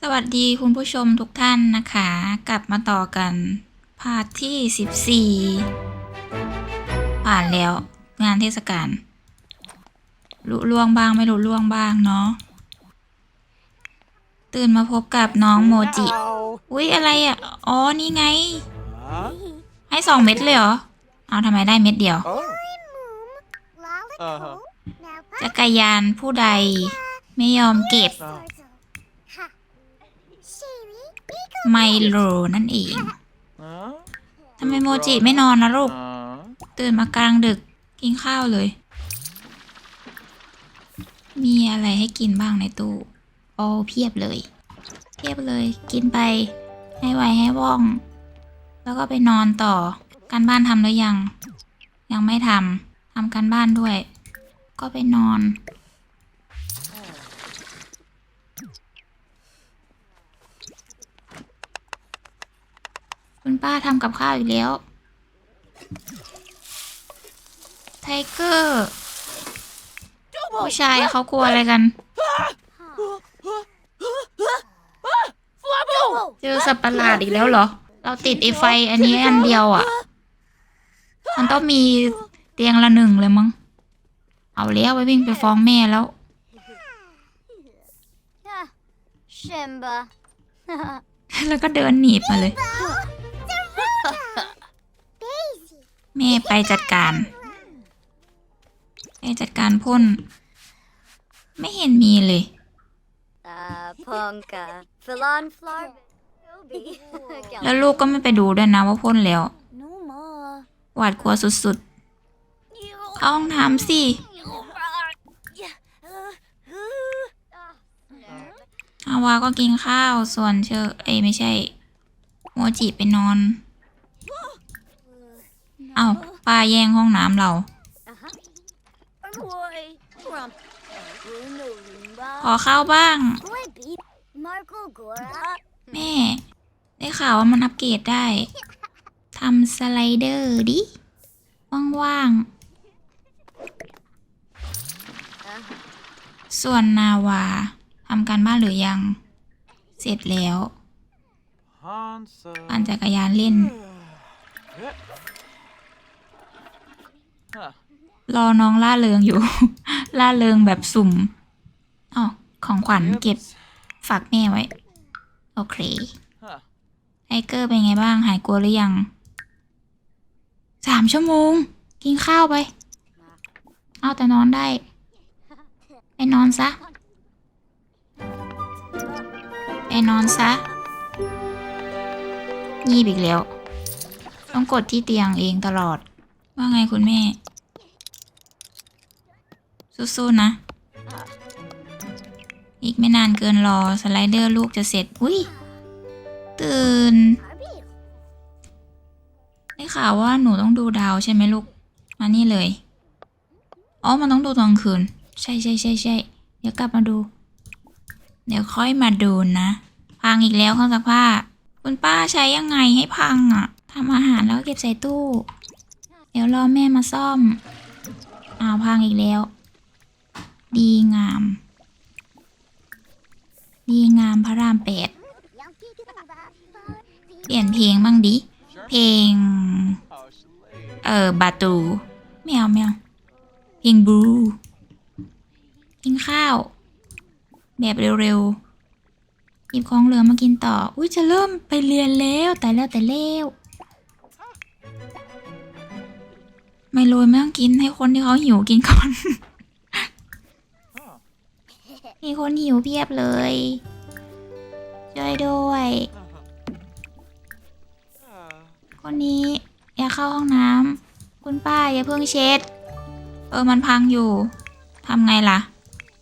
สวัสดีคุณผู้ชมทุกท่านนะคะ กลับมาต่อกัน พาร์ทที่ 14 ผ่านแล้วงานเทศกาลลุล่วงบ้างไม่ลุล่วงบ้างเนาะตื่นมาพบกับน้องโมจิ อุ๊ย อะไรอะ อ๋อ นี่ไง Huh? ให้สองเม็ดเลยเหรอ เอาทำไมได้เม็ดเดียว Oh. Uh-huh. จักรยานผู้ใดไม่ยอมเก็บ ไมโลนั่นเอง Huh? ทำไมโมจิไม่นอนนะลูก Uh. ตื่นมากลางดึกกินข้าวเลย มีอะไรให้กินบ้างในตู้โอ้เพียบเลย เพียบเลย กินไป ให้ไวให้ว่อง แล้วก็ไปนอนต่อ การบ้านทำหรือยัง ยังไม่ทำทำการบ้านด้วย ก็ไปนอน ป้าทำกับข้าวอีกแล้ว ไทเกอร์ผู้ชายเขากลัวอะไรกัน เจอสัตว์ประหลาดอีกแล้วเหรอ เราติดไอไฟอันนี้อันเดียวอะ มันต้องมีเตียงละหนึ่งเลยมั้ง เอาแล้วไปวิ่งไปฟ้องแม่แล้ว Shimba. แล้วก็เดินหนีบมาเลย แม่ไปจัดการไปจัดการพ่น ไม่เห็นมีเลย Uh, Ponka. Filon Flar. Toby. แล้วลูกก็ไม่ไปดูด้วยนะว่าพ่นแล้ว No more. หวาดกลัวสุดๆเข้าห้องน้ำสิอาวาก็กินข้าวส่วนเชอเอ้ยไม่ใช่ โมจิไปนอนเอ้าป้าแย่งห้องน้ำเรา Boy. Rump. Bruno ขอข้าวบ้าง Boy beat. Marco Gora. แม่ ได้ข่าวว่ามันอัปเกรดได้ทำสไลเดอร์ดิ ว่างๆ ส่วนนาวาทำการบ้านหรือยัง เสร็จแล้ว Hansa. ปั่นจักรยานเล่น Huh. รอน้องล่าเริงอยู่ ล่าเริงแบบสุ่มอ๋อของขวัญเก็บฝากแม่ไว้ โอเค Huh. ไทเกอร์เป็นไงบ้างหายกลัวหรือยัง สามชั่วโมง กินข้าวไป เอาแต่นอนได้ ไปนอนซะ ไปนอนซะ งีบอีกแล้ว ต้องกดที่เตียงเองตลอด ว่าไงคุณแม่ สู้ๆนะ อีกไม่นานเกินรอ สไลเดอร์ลูกจะเสร็จ อุ้ย ตื่น ได้ข่าวว่าหนูต้องดูดาวใช่ไหมลูก มานี่เลย อ๋อ มันต้องดูตอนคืน ใช่ใช่ใช่ใช่เดี๋ยวกลับมาดู เดี๋ยวค่อยมาดูนะ พังอีกแล้วเครื่องซักผ้า คุณป้าใช้ยังไงให้พังอะ่ะทำอาหารแล้วก็เก็บใส่ตู้ เดี๋ยวรอแม่มาซ่อมอ้าวพังอีกแล้ว ดีงาม ดีงามพระรามแปดเปลี่ยนเพลงบ้างดิ เพลง เออบาตูไม่เอาไม่เอาเพลงบลูกินข้าว แบบเร็วๆหยิบของเหลือมากินต่อ อุ้ยจะเริ่มไปเรียนแล้วแต่แล้วแต่แล้ว ไม่โรยไม่ต้องกินให้คนที่เขาหิวกินก่อน มีคนหิวเพียบเลยช่วยด้วย คนนี้อย่าเข้าห้องน้ำคุณป้าอย่าเพิ่งเช็ด เออมันพังอยู่ทำไงล่ะ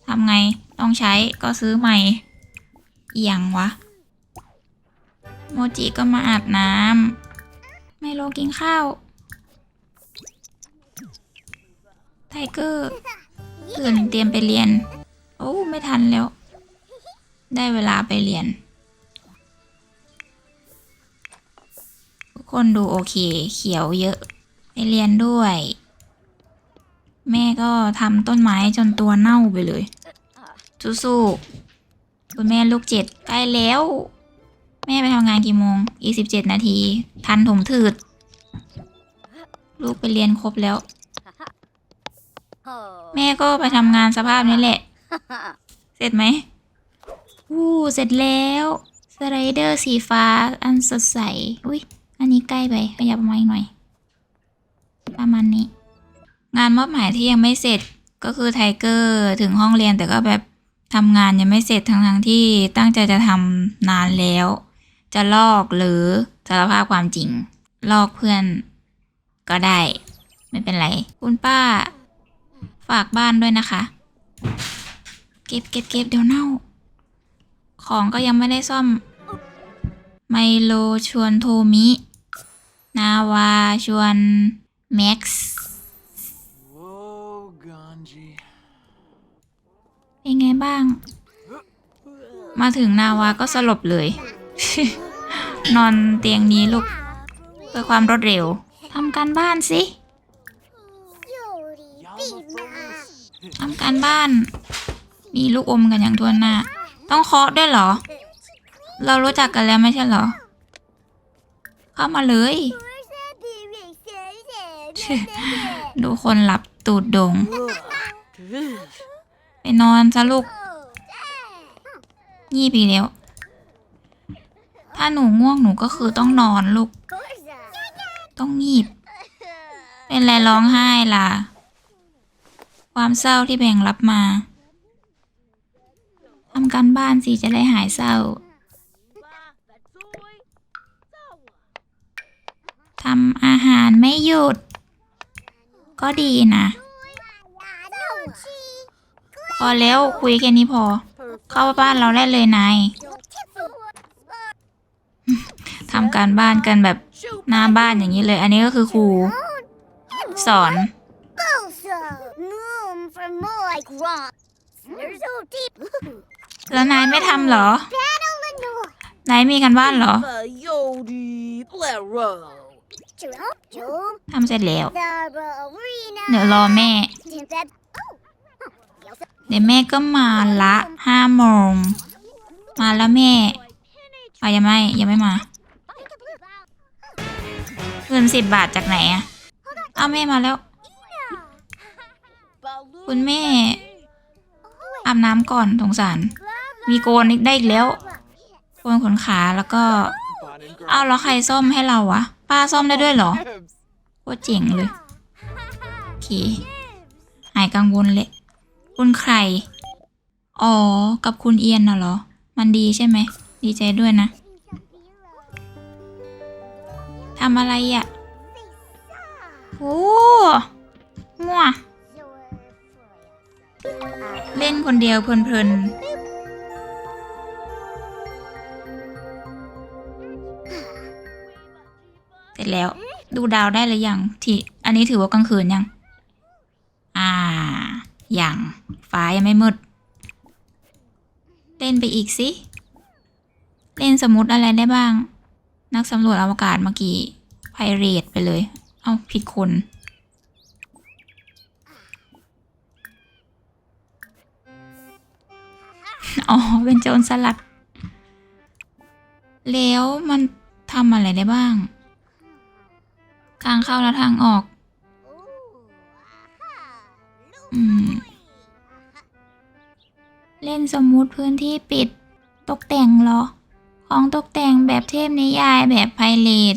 ทำไงต้องใช้ก็ซื้อใหม่เอียงวะ โมจิก็มาอาบน้ำไมโลกินข้าว ไทเกอร์ตื่นเตรียมไปเรียน โอ้ไม่ทันแล้ว ได้เวลาไปเรียน ทุกคนดูโอเค เขียวเยอะ ไปเรียนด้วย แม่ก็ทำต้นไม้จนตัวเน่าไปเลยสู้ๆคุณแม่ลูกเจ็ดใกล้แล้ว แม่ไปทำงานกี่โมง อีกสิบเจ็ดนาที ทันถมถืด ลูกไปเรียนครบแล้ว Oh. แม่ก็ไปทำงานสภาพนี้แหละ เสร็จไหมอู้ เสร็จแล้ว สไลเดอร์สีฟ้าอันสดใส อุ้ย อันนี้ใกล้ไป ขยับมาอีกหน่อย ประมาณนี้ งานมอบหมายที่ยังไม่เสร็จก็คือไทเกอร์ถึงห้องเรียนแต่ก็แบบทำงานยังไม่เสร็จทั้งทั้งๆที่ตั้งใจจะทำนานแล้ว จะลอกหรือสารภาพความจริง ลอกเพื่อนก็ได้ ไม่เป็นไร คุณป้า ฝากบ้านด้วยนะคะ เก็บเก็บเก็บเดี๋ยวเน่า ของก็ยังไม่ได้ซ่อม ไมโลชวนโทมิ นาวาชวน แม็กซ์ Whoa, Ganji. เป็นไงบ้าง มาถึงนาวาก็สลบเลย นอนเตียงนี้ลูกเพื่อความรวดเร็วทำการบ้านสิ ทำการบ้าน มีลูกอมกันอย่างทั่วหน้า ต้องเคาะด้วยเหรอ เรารู้จักกันแล้วไม่ใช่เหรอ เข้ามาเลย ดูคนหลับตูดโดง ไปนอนซะลูกงีบอีกแล้ว ถ้าหนูง่วงหนูก็คือต้องนอนลูก ต้องงีบ เป็นไรร้องไห้ล่ะ ความเศร้าที่แบ่งรับมาทำการบ้านสิจะได้หายเศร้าทำอาหารไม่หยุด ก็ดีนะ พอแล้วคุยแค่นี้พอ เข้าบ้านเราได้เลยนายทำการบ้านกันแบบหน้าบ้านอย่างนี้เลย อันนี้ก็คือครู สอน แล้วนายไม่ทำเหรอ นายมีกันบ้านเหรอ ทำเสร็จแล้ว เดี๋ยวรอแม่ เดี๋ยวแม่ก็มาละห้าโมง มาแล้วแม่อะยังไม่ยังไม่มาเงินสิบบาทจากไหนอะเอาแม่มาแล้ว คุณแม่ อาบน้ำก่อนสงสาร มีโกนอีกได้อีกแล้ว โกนขนขาแล้วก็ เอาแล้วใครซ่อมให้เราวะ ป้าซ่อมได้ด้วยเหรอโคตรเจ๋งเลยโอเคหายกังวลเลยคุณใคร อ๋อ กับคุณเอียนน่ะเหรอ มันดีใช่ไหม ดีใจด้วยนะทำอะไรอะ่ะโอ้มั่ว เล่นคนเดียวเพลินๆ เสร็จแล้ว ดูดาวได้หรือยัง ที่ อันนี้ถือว่ากลางคืนยัง อ่ายังฟ้ายังไม่มืด เล่นไปอีกสิ เล่นสมมติอะไรได้บ้าง นักสำรวจอวกาศเมื่อกี้ไพเรตไปเลย เอาผิดคน อ๋อ เป็นโจรสลัด แล้วมันทำอะไรได้บ้าง ทางเข้าและทางออก อืม เล่นสมมุติพื้นที่ปิด ตกแต่งเหรอ ของตกแต่งแบบเทพนิยายแบบไพเรต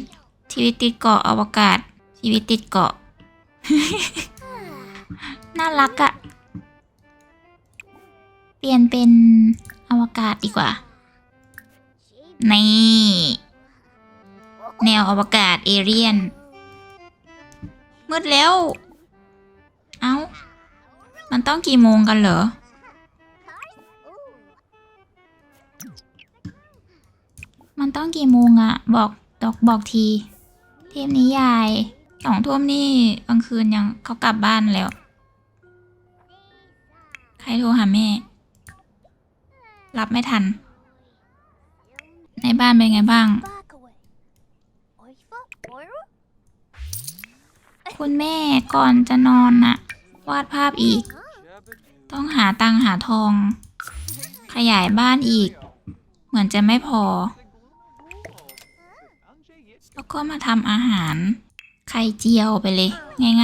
ชีวิตติดเกาะอวกาศ ชีวิตติดเกาะ น่ารักอะ เปลี่ยนเป็นอวกาศดีกว่า นี่ แนวอวกาศเอเรียน มืดแล้ว เอ้า มันต้องกี่โมงกันเหรอ มันต้องกี่โมงอะบอกตอกบอกที เทปนิยายสองทุ่มนี่กลางคืนยังเขากลับบ้านแล้ว ใครโทรหาแม่ รับไม่ทัน ในบ้านเป็นไงบ้าง คุณแม่ก่อนจะนอนน่ะวาดภาพอีก ต้องหาตังหาทองขขยายบ้านอีก เหมือนจะไม่พอ แล้วก็มาทำอาหาร ไข่เจียวไปเลย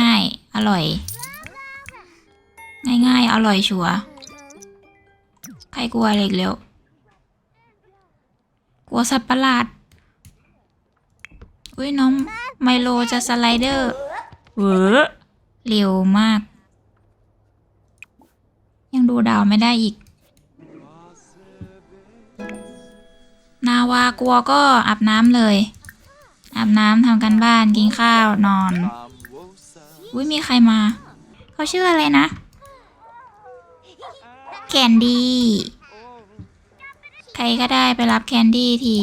ง่าย ๆ อร่อย ง่าย ๆ อร่อยชัวร์ ใครกลัวอะไรอีกแล้ว กลัวสัตว์ประหลาดอุ้ยน้องไมโลจะสไลเดอร์เวอเร็วมาก ยังดูดาวไม่ได้อีก นาวากลัวก็อาบน้ำเลย อาบน้ำทำกันบ้านกินข้าวนอน Famosa. อุ้ยมีใครมา เขาชื่ออะไรนะ แคนดี้ ใครก็ได้ไปรับแคนดี้ที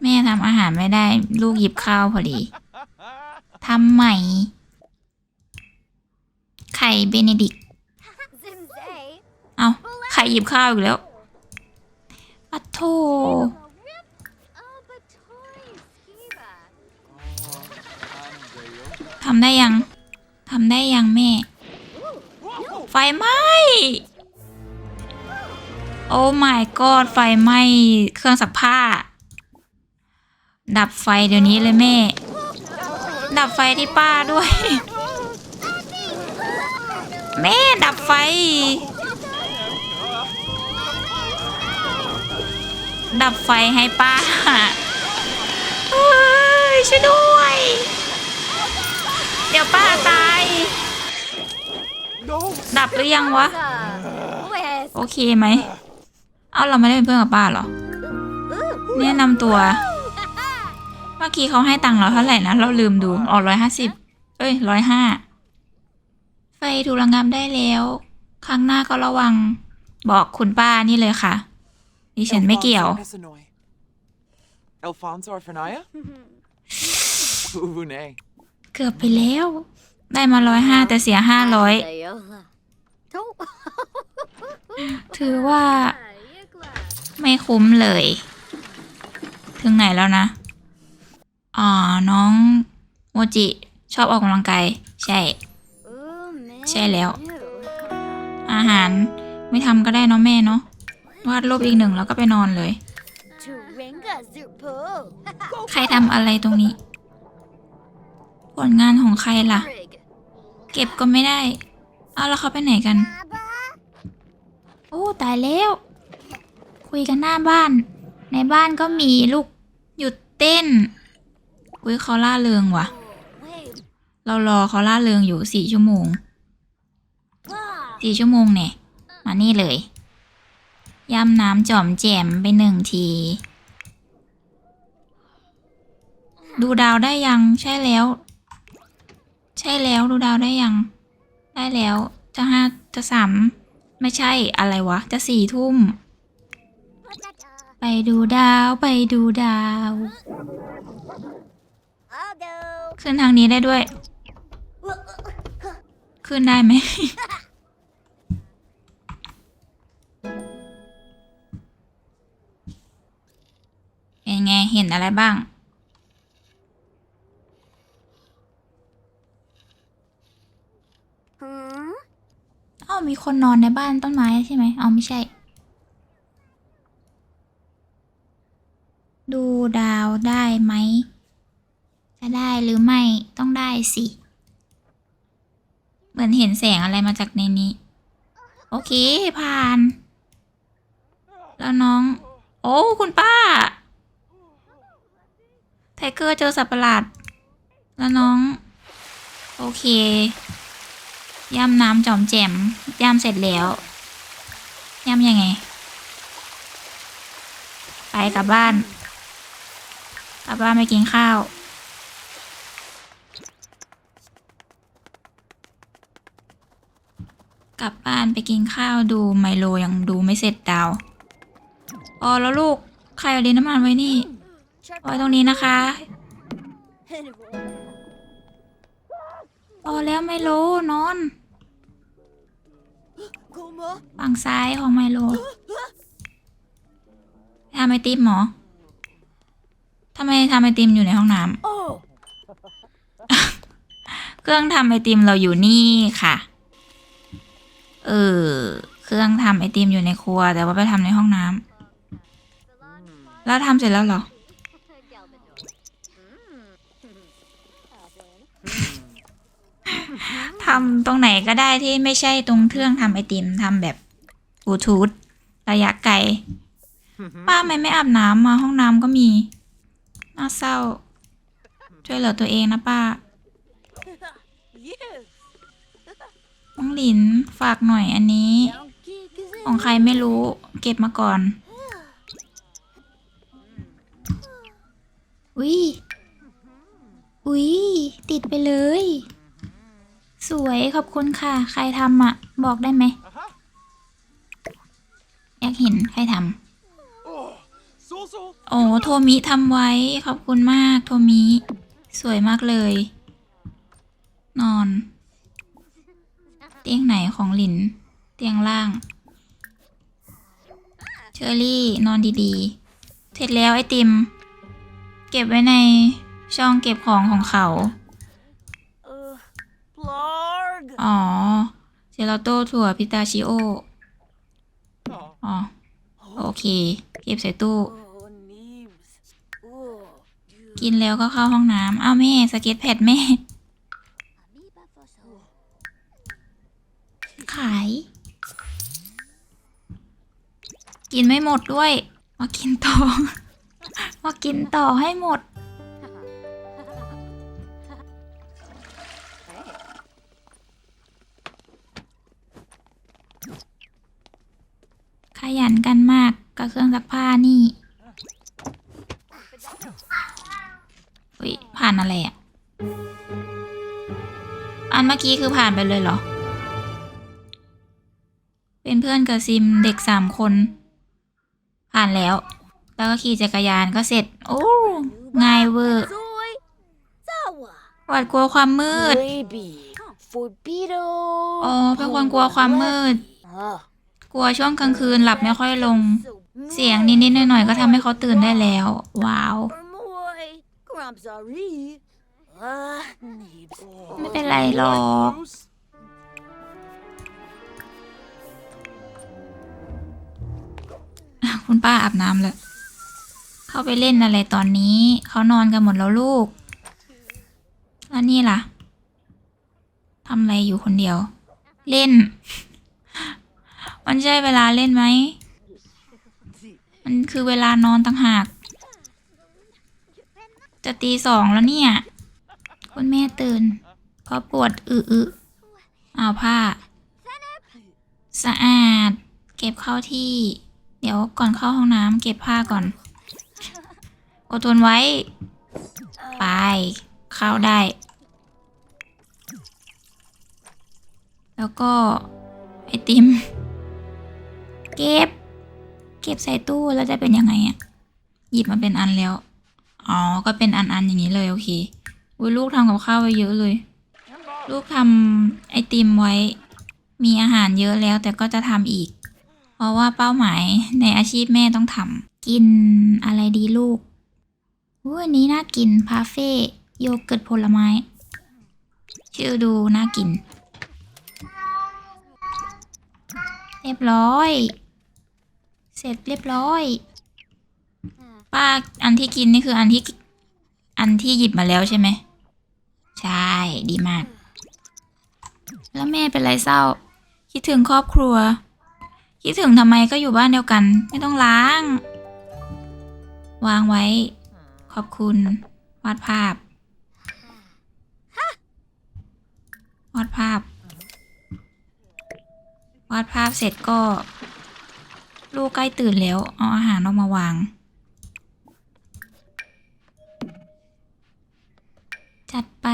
แม่ทำอาหารไม่ได้ ลูกหยิบข้าวพอดีทำใหม่ ไข่เบเนดิกต์เอาไข่หยิบข้าวอีกแล้วปัดโท ทำได้ยังทำได้ยังแม่ ไฟไหม้โอ้ my god ไฟไหม้เครื่องซักผ้า ดับไฟเดี๋ยวนี้เลยแม่ ดับไฟที่ป้าด้วย แม่ดับไฟ ดับไฟให้ป้าเฮ้ยช่วยด้วย เดี๋ยวป้าตาย ดับหรือยังวะ โอเคไหม เอาเราไม่ได้เป็นเพื่อนกับป้าเหรอแนะนำตัว เมื่อกี้เขาให้ตังค์เราเท่าไหร่นะ เราลืมดูออกร้อยห้าสิบเอ้ยร้อยห้า ไฟถูกระงับได้แล้ว ครั้งหน้าก็ระวัง บอกคุณป้านี่เลยค่ะ ดิฉันไม่เกี่ยว Alfonso Esanoy. Alfonso Orfanaya? Ooh, nay. เกือบไปแล้ว ได้มาร้อยห้าแต่เสียห้าร้อย Dayola. To- ถือว่า Yigla. ไม่คุ้มเลย ถึงไหนแล้วนะ อ๋อ น้องโมจิ ชอบออกกำลังกาย ใช่ Ooh, man. ใช่แล้ว New. อาหารไม่ทำก็ได้เนาะแม่เนาะวาดรูปอีกหนึ่งแล้วก็ไปนอนเลย Turinga Zupo. ใครทำอะไรตรงนี้ ผลงานของใครล่ะ Rig. เก็บก็ไม่ได้ เอาแล้วเขาไปไหนกัน โอ้ตายแล้ว คุยกันหน้าบ้าน ในบ้านก็มีลูกหยุดเต้น อุ้ยเขาล่าเริงว่ะ Wait. เรารอเขาล่าเริงอยู่สี่ชั่วโมง Wow. สี่ชั่วโมงเนี่ย มานี่เลยยำน้ำจอมแจ่มไปหนึ่งที ดูดาวได้ยังใช่แล้ว ใช่แล้วดูดาวได้ยัง ได้แล้วจะห้าจะสามไม่ใช่อะไรวะ จะสี่ทุ่ม ไปดูดาวไปดูดาว ขึ้นทางนี้ได้ด้วย ขึ้นได้ไหมเป็นไงเห็นอะไรบ้าง อ้าวมีคนนอนในบ้านต้นไม้ใช่ไหมอ๋อไม่ใช่ ดูดาวได้ไหม จะได้หรือไม่ต้องได้สิ เหมือนเห็นแสงอะไรมาจากในนี้ โอเคผ่าน แล้วน้อง โอ้คุณป้า ไทเกอร์เจอสัตว์ประหลาด แล้วน้อง โอเค ย่ำน้ำจอมแจ่มย่ำเสร็จแล้วย่ำยังไง ไปกลับบ้าน กลับบ้านไปกินข้าว กลับบ้านไปกินข้าวดูไมโลยังดูไม่เสร็จดาวอ๋อแล้วลูกใครเอาดินน้ำมันไว้นี่ไว้ตรงนี้นะคะพอแล้วไมโลนอน ฝั่งซ้ายของไมโลทำไอติมเหรอทำไมทำไอติมอยู่ในห้องน้ Oh. ำเครื่องทำไอติมเราอยู่นี่ค่ะ เออ เครื่องทำไอติมอยู่ในครัว แต่ว่าไปทำในห้องน้ำ แล้วทำเสร็จแล้วเหรอ ทำตรงไหนก็ได้ที่ไม่ใช่ตรงเครื่องทำไอติมทำแบบบลูทูธระยะไกลป้าทำไมไม่อาบน้ำมาห้องน้ำก็มี น่าเศร้า ช่วยเหลือตัวเองนะป้า Yes. น้องหลินฝากหน่อยอันนี้ ของใครไม่รู้เก็บมาก่อนอุ้ยอุ้ยติดไปเลย สวยขอบคุณค่ะ ใครทำอะ บอกได้ไหม Aha. อยากเห็นใครท Oh, so so. ำโอ้โทมิทำไว้ ขอบคุณมาก โทมิ สวยมากเลย นอน เตียงไหนของหลิน เตียงล่าง เชอรี่นอนดีๆ เสร็จแล้วไอติม เก็บไว้ในช่องเก็บของของเขา อ๋อเจลาโต้ถั่วพิตาชิโอ อ๋อ โอเค เก็บใส่ตู้ กินแล้วก็เข้าห้องน้ำ อ้าวแม่ สเก็ตแพดแม่ ขาย กินไม่หมดด้วย มากินต่อ มากินต่อให้หมด ยันกันมากกับเครื่องซักผ้านี่อุ้ยผ่านอะไรอะ อันเมื่อกี้คือผ่านไปเลยเหรอ เป็นเพื่อนกับซิมเด็กสามคน ผ่านแล้ว แล้วก็ขี่จักรยานก็เสร็จ โอ้ง่ายเวอร์ Zoe. Zawa. หวาดกลัวความมืด Maybe. Forbido. อ๋อเป็นคนกลัวความมืด Ah. กลัวช่วงกลางคืนหลับไม่ค่อยลง เสียงนิดๆหน่อยๆก็ทำให้เขาตื่นได้แล้ว ว้าว ไม่เป็นไรหรอก คุณป้าอาบน้ำแล้ว เข้าไปเล่นอะไรตอนนี้ เขานอนกันหมดแล้วลูก แล้วนี่ล่ะทำอะไรอยู่คนเดียว เล่น มันใช่เวลาเล่นไหม มันคือเวลานอนต่างหาก จะตีสองแล้วเนี่ย คุณแม่ตื่น เพราะปวดอึอึเอาผ้า สะอาด เก็บเข้าที่ เดี๋ยวก่อนเข้าห้องน้ำเก็บผ้าก่อน อดทนไว้ ไป เข้าได้ แล้วก็ไอติม เก็บ เก็บใส่ตู้แล้วจะเป็นยังไงอะหยิบมาเป็นอันแล้ว อ๋อ ก็เป็นอันๆอย่างนี้เลยโอเค อุ้ยลูกทำกับข้าวไว้เยอะเลย ลูกทำไอติมไว้ มีอาหารเยอะแล้วแต่ก็จะทำอีก เพราะว่าเป้าหมายในอาชีพแม่ต้องทำกินอะไรดีลูกอุ้ยอันนี้น่ากินพาเฟ่โยเกิร์ตผลไม้ ชื่อดูน่ากิน เรียบร้อย เสร็จเรียบร้อย ป้าอันที่กินนี่คืออันที่อันที่หยิบมาแล้วใช่ไหม ใช่ ดีมาก แล้วแม่เป็นไรเศร้า คิดถึงครอบครัว คิดถึงทำไมก็อยู่บ้านเดียวกัน ไม่ต้องล้าง วางไว้ ขอบคุณ วาดภาพ วาดภาพ วาดภาพเสร็จก็ ลูกใกล้ตื่นแล้ว เอาอาหารออกมาวาง จัดไป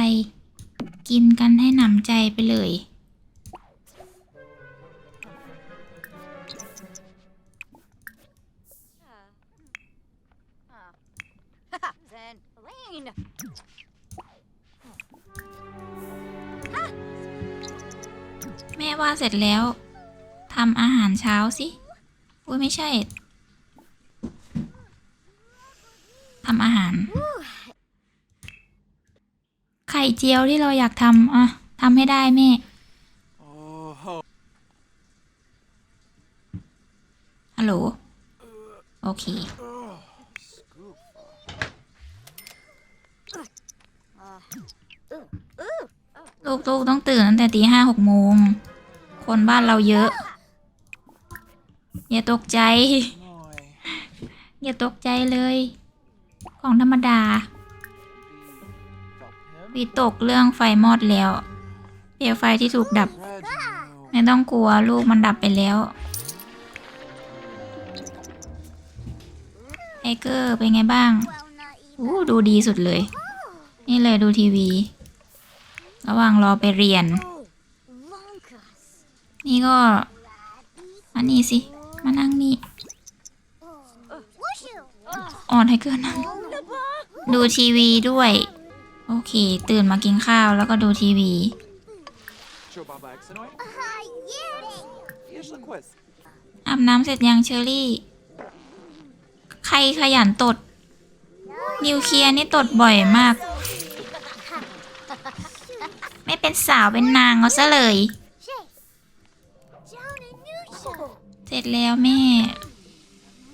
กินกันให้หนำใจไปเลย Then Lane. แม่ว่าเสร็จแล้วทำอาหารเช้าสิ อุ้ยไม่ใช่ ทำอาหาร ไข่เจียวที่เราอยากทำอะทำให้ได้แม่ Oh, oh. ฮัลโหล โอเค ลูกๆต้องตื่นตั้งแต่ตีห้าหกโมง คนบ้านเราเยอะ อย่าตกใจ Noi. อย่าตกใจเลย ของธรรมดา Help him. วิตกเรื่องไฟมอดแล้วเปลวไฟที่ถูกดับ Reginald. ไม่ต้องกลัวลูกมันดับไปแล้วไอเกอร์เป็นไงบ้าง Well, not even. อู้ดูดีสุดเลย นี่เลยดูทีวี ระหว่างรอไปเรียน Lonkas. นี่ก็มานี่สิ มานั่งนี่ Wushu. อ่อนให้เกินนั่งดูทีวีด้วย โอเค ตื่นมากินข้าวแล้วก็ดูทีวี Joe Baba Exenoid. Ah, yeah. Here's the quiz. อาบน้ำเสร็จยังเชอรี่ ใครขยันตด นิวเคลียร์นี่ตดบ่อยมาก ไม่เป็นสาวเป็นนางเอาซะเลย ร็จแล้วแม่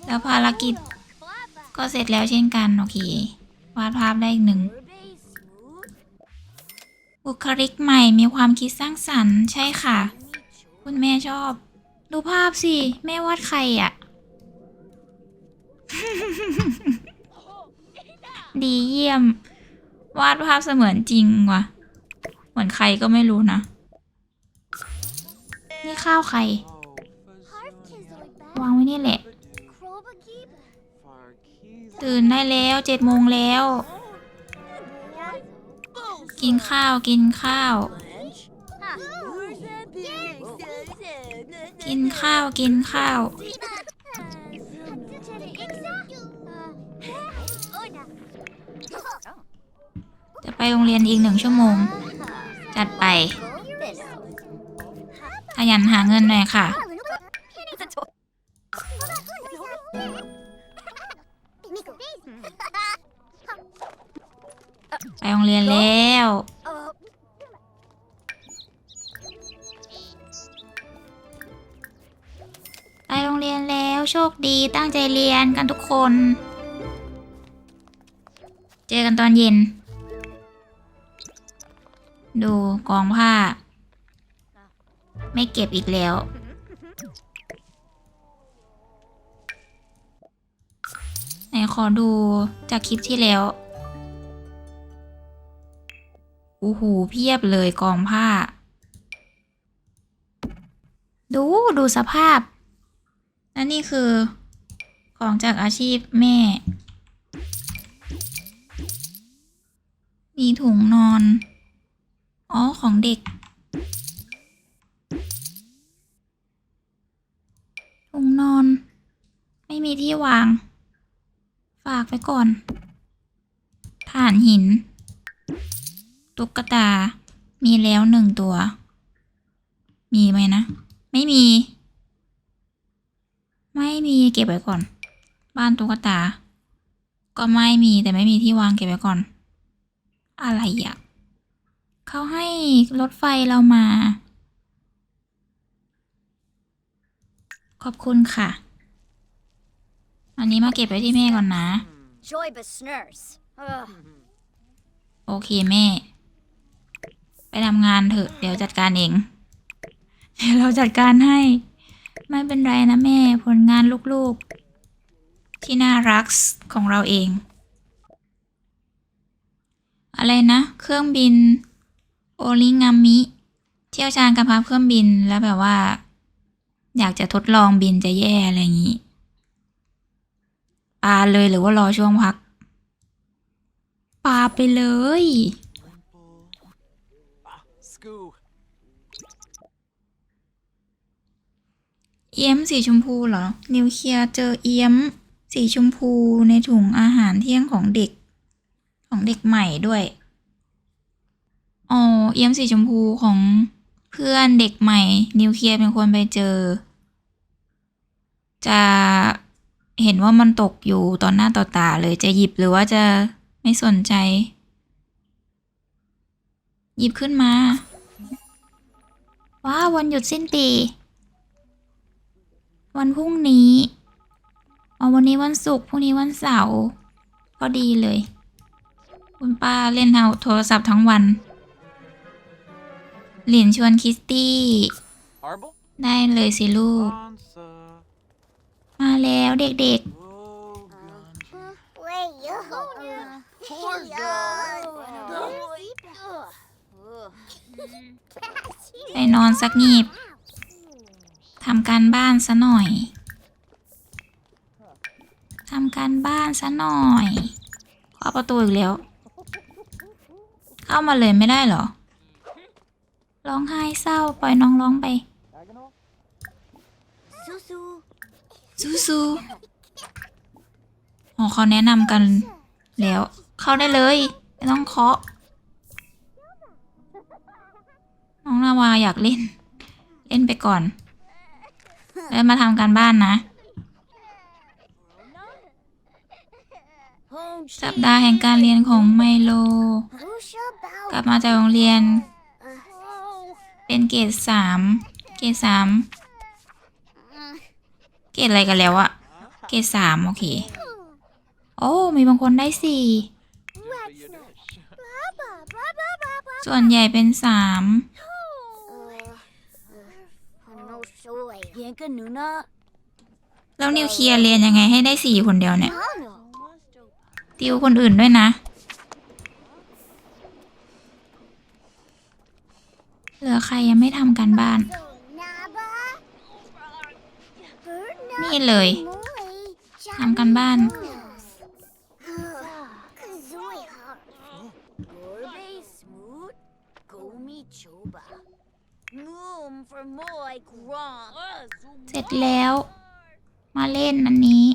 แล้วภารกิจ Baba. ก็เสร็จแล้วเช่นกัน โอเควาดภาพได้อีกหนึ่ง บุคลิกใหม่มีความคิดสร้างสรรค์ใช่ค่ะ คุณแม่ชอบ ดูภาพสิ แม่วาดใครอะ่ะ ดีเยี่ยม วาดภาพเสมือนจริงว่ะ เหมือนใครก็ไม่รู้นะ นี่ข้าวใคร วางไว้นี่แหละ Kroba keep. Farkeez. ตื่นได้แล้วเจ็ดโมงแล้ว กินข้าวกินข้าว Ah. กินข้าวกินข้าวจะไปโรงเรียนอีกหนึ่งชั่วโมง จัดไปขยันหาเงินหน่อยค่ะ ไปโรงเรียนแล้ว ไปโรงเรียนแล้วโชคดีตั้งใจเรียนกันทุกคน เจอกันตอนเย็น ดูกองผ้า ไม่เก็บอีกแล้ว ไหน ขอดูจากคลิปที่แล้วโอ้โหเพียบเลยกองผ้า ดูดูสภาพและนี่คือ ของจากอาชีพแม่ มีถุงนอน อ๋อ ของเด็ก ถุงนอน ไม่มีที่วาง ฝากไว้ก่อนฐานหิน ตุ๊กตา มีแล้วหนึ่งตัว มีไหมนะ ไม่มี ไม่มีเก็บไว้ก่อน บ้านตุ๊กตา ก็ไม่มีแต่ไม่มีที่วางเก็บไว้ก่อน อะไรอะเขาให้รถไฟเรามา ขอบคุณค่ะ อันนี้มาเก็บไว้ที่แม่ก่อนนะ Joy Snurs. Ugh. โอเคแม่ ไปทำงานเถอะ เดี๋ยวจัดการเอง เดี๋ยวเราจัดการให้ ไม่เป็นไรนะแม่ ผลงานลูกๆ ที่น่ารักของเราเอง อะไรนะ เครื่องบิน โอริงามิ เที่ยวชาญการพับเครื่องบินแล้วแบบว่า อยากจะทดลองบินจะแย่อะไรอย่างนี้ ปาเลยหรือว่ารอช่วงพัก ปาไปเลย เอี้ยมสีชมพูเหรอ นิวเคลียร์เจอเอี้ยมสีชมพูในถุงอาหารเที่ยงของเด็ก ของเด็กใหม่ด้วย อ๋อ เอี้ยมสีชมพูของเพื่อนเด็กใหม่ นิวเคลียร์เป็นคนไปเจอ จะ เห็นว่ามันตกอยู่ต่อหน้าต่อตาเลยจะหยิบหรือว่าจะไม่สนใจ หยิบขึ้นมาว้าววันหยุดสิ้นปี วันพรุ่งนี้อ๋อวันนี้วันศุกร์พรุ่งนี้วันเสาร์พอดีเลย คุณป้าเล่นเอาโทรศัพท์ทั้งวันหลินชวนคิสตี้ Arble? ได้เลยสิลูก Ansa. มา แล้วเด็กๆ ไปนอนสักงีบทำการบ้านซะหน่อยทำการบ้านซะหน่อยข้อประตูอีกแล้ว เข้ามาเลยไม่ได้หรอ ร้องไห้เศร้าปล่อยน้องร้องไป ซูซูอ๋อเขาแนะนำกันแล้ว เข้าได้เลยไม่ต้องเคาะ น้องนาวาอยากเล่น เล่นไปก่อน แล้วมาทำการบ้านนะสัปดาห์แห่งการเรียนของไมโล กลับมาจากโรงเรียน เป็นเกรดสามเกรดสาม รดอะไรกันแล้วอะเกรดสามโอเค โอ้ มีบางคนได้สี่ส่วนใหญ่เป็นสามแล้วนิวเคลียร์เรียนยังไงให้ได้สี่คนเดียวเนี่ย ติวคนอื่นด้วยนะ เหลือใครยังไม่ทำการบ้าน นี่เลยทำการบ้าน เสร็จแล้ว มาเล่นอันนี้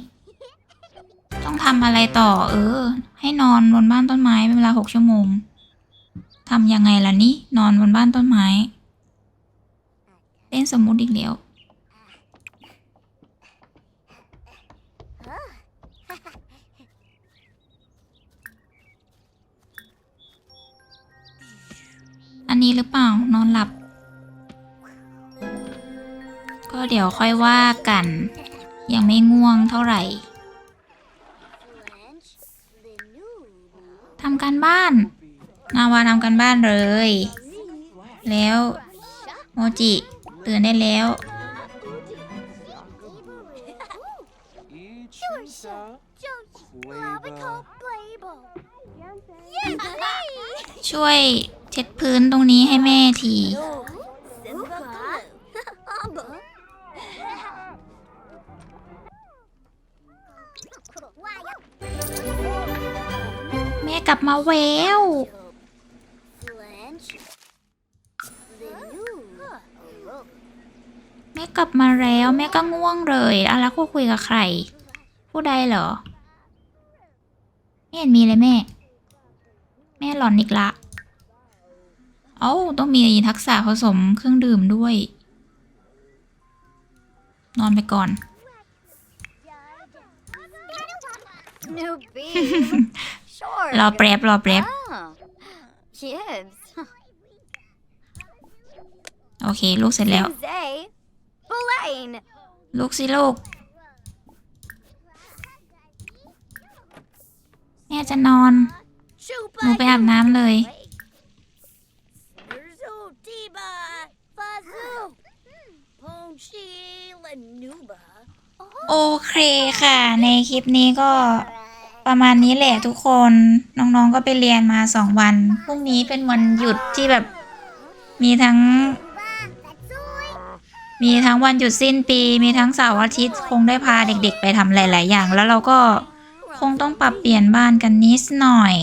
ต้องทำอะไรต่อ เออ ให้นอนบนบ้านต้นไม้เป็นเวลาหกชั่วโมงทำยังไงล่ะนี่นอนบนบ้านต้นไม้เล่นสมมุติอีกแล้ว นนี้หรือเปล่านอนหลับ ก็เดี๋ยวค่อยว่ากัน ยังไม่ง่วงเท่าไหร่ทำการบ้าน นาวาทำการบ้านเลย แล้วโมจิตื่นได้แล้วช่วย ช็ดพื้นตรงนี้ให้แม่ทีแม่กลับมาแววแม่กลับมาแล้วแม่ก็ง่วงเลยอะแล้วคุยกับใคร ผู้ใดเหรอ ไม่เห็นมีเลยแม่ แม่หลอนอีกละ เอ้า ต้องมีทักษะผสมเครื่องดื่มด้วย นอนไปก่อน New beef. sure. รอแป๊บรอแป๊บ Oh. Kids. โอเค ลูกเสร็จแล้ว Zay. Blaine. ลูกสิลูกแม่จะนอน Chupa. หนูไปอาบน้ำเลย โอเคค่ะ ในคลิปนี้ก็ประมาณนี้แหละทุกคนน้องๆก็ไปเรียนมาสองวันพรุ่งนี้เป็นวันหยุดที่แบบมีทั้ง มีทั้งวันหยุดสิ้นปี มีทั้งเสาร์อาทิตย์คงได้พาเด็กๆ ไปทำหลาย ๆ อย่าง แล้วเราก็คงต้องปรับเปลี่ยนบ้านกันนิดหน่อย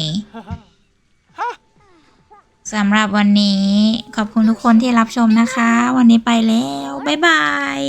สำหรับวันนี้ขอบคุณทุกคนที่รับชมนะคะ วันนี้ไปแล้ว บ๊ายบาย